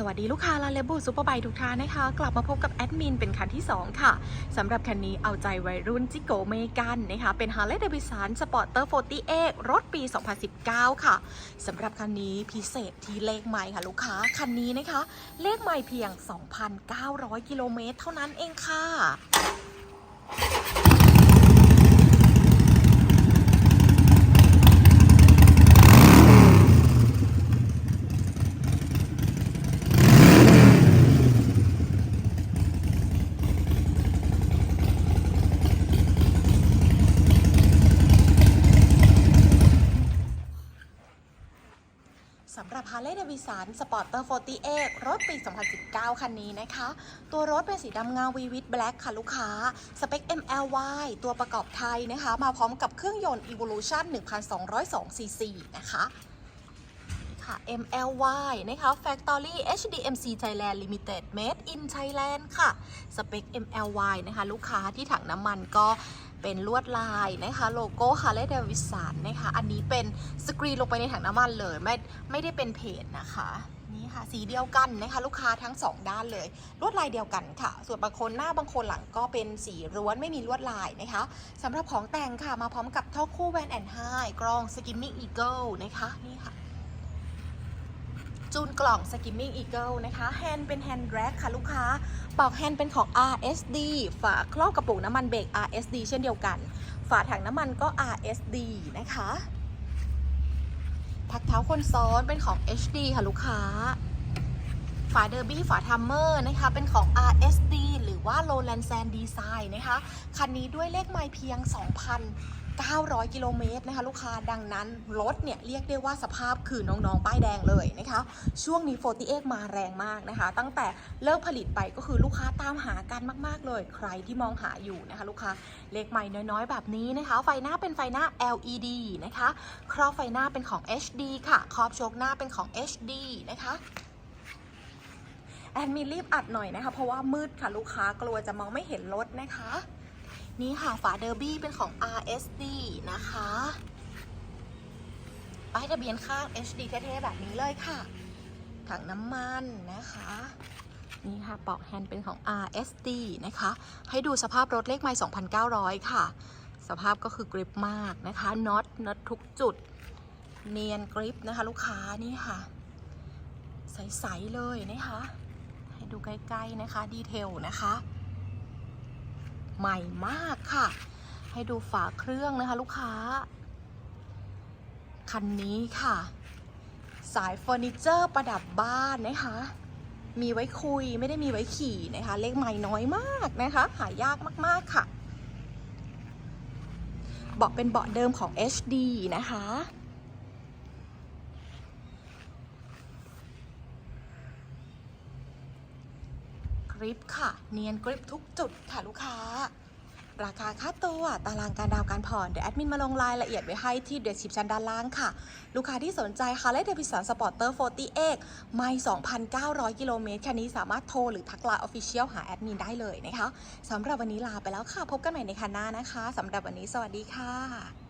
สวัสดีลูกค้าลาเลบูซูเปอร์ไบทุกท่านนะคะ กลับมาพบกับแอดมินเป็นคันที่ 2 ค่ะสำหรับคันนี้เอาใจวัยรุ่นจิโกเมกันนะคะ เป็น Harley Davidson Sporter 48 รถปี 2019 ค่ะสำหรับคันนี้พิเศษที่เลขใหม่ค่ะลูกค้า คันนี้นะคะ เลขใหม่เพียง 2,900 กิโลเมตรเท่านั้นเองค่ะ สำหรับ Harley Davidson Sporter 48 รถปี 2019 คันนี้นะคะ ตัวรถเป็นสีดำเงา Vivid Black ค่ะลูกค้า สเปค MLY ตัวประกอบไทยนะคะ มาพร้อมกับเครื่องยนต์ Evolution 1,202 cc นะคะค่ะ MLY นะคะ Factory HDMC Thailand Limited Made in Thailand ค่ะ สเปค MLY นะคะ ลูกค้าที่ถังน้ำมันก็ เป็นลวดลายนะคะโลโก้ Harley Davidson นะคะอันนี้เป็นสกรีนลงไปในถังน้ำมันเลยไม่ไม่ได้เป็นเพจนะคะนี่ค่ะสีเดียวกันนะคะลูกค้าทั้ง 2 ด้านเลย ลวดลายเดียวกันค่ะ ส่วนบางคนหน้าบางคนหลังก็เป็นสีร้วนไม่มีลวดลายนะคะสำหรับของแต่งค่ะมาพร้อมกับท่อคู่แวนแอนไฮกรอง Skimming Eagle นะคะนี่ค่ะ จูนกล่อง Skimming Eagle นะคะแฮนด์เป็นแฮนด์แร็กค่ะลูกค้าปลอกแฮนด์เป็นของ RSD ฝาครอบกระปุกน้ำมันเบรก RSD เช่นเดียวกัน ฝาถังน้ำมันก็ RSD นะคะพักเท้าคนซ้อนเป็นของ HD ค่ะลูกค้า ฝาเดอร์บี้ฝาทัมเมอร์นะคะ เป็นของ RSD หรือว่า Lowland Sand Design นะคะ คันนี้ด้วยเลขไมล์เพียง 2,000 900 กิโลเมตรนะคะ ลูกค้าดังนั้นรถเนี่ยเรียกได้ว่าสภาพคือน้องๆ ป้ายแดงเลยนะคะ ช่วงนี้48มาแรงมากนะคะ ตั้งแต่เลิกผลิตไปก็คือลูกค้าตามหากันมากๆเลย ใครที่มองหาอยู่นะคะ ลูกค้าเลขไมล์น้อยๆ แบบนี้นะคะ ไฟหน้าเป็นไฟหน้า LED นะคะ ครอบไฟหน้าเป็นของ HD ค่ะ ครอบโชคหน้าเป็นของ HD นะคะแอนมีรีบอัดหน่อยนะคะ เพราะว่ามืดค่ะลูกค้ากลัวจะมองไม่เห็นรถนะคะ นี่ค่ะฝาเดอร์บี้เป็นของ RSD นะคะป้ายทะเบียนข้าง HD เท่ๆแบบนี้เลยค่ะ ถังน้ำมันนะคะ นี่ค่ะปลอกแฮนด์เป็นของ RSD นะคะ ให้ดูสภาพรถเลขไมล์2,900 ค่ะ สภาพก็คือกริปมากนะคะน็อตน็อตทุกจุด เนียนกริปนะคะ ลูกค้านี่ค่ะ ใส ๆ เลยนะคะ ให้ดูใกล้ ๆ นะคะ ดีเทลนะคะ ใหม่มากค่ะ ให้ดูฝาเครื่องนะคะ ลูกค้า คันนี้ค่ะ สายเฟอร์นิเจอร์ประดับบ้านนะคะ มีไว้คุยไม่ได้มีไว้ขี่นะคะ เลขใหม่น้อยมากนะคะ หายากมาก ๆ ค่ะ เบาะเป็นเบาะเดิมของ HD นะคะ กริปค่ะ เนียนกริปทุกจุดค่ะลูกค้า ราคาค่าตัวตารางการดาวน์การผ่อนเดี๋ยวแอดมินมาลงรายละเอียดไว้ให้ที่เดสคริปชันด้านล่างค่ะ ลูกค้าที่สนใจ Harley Davidson Sporter 48ไม่ 2,900 กิโลเมตรแคันนี้สามารถโทรหรือทักไลน์ Official หาแอดมินได้เลยนะคะสำหรับวันนี้ลาไปแล้วค่ะ พบกันใหม่ในคันหน้านะคะสำหรับวันนี้สวัสดีค่ะ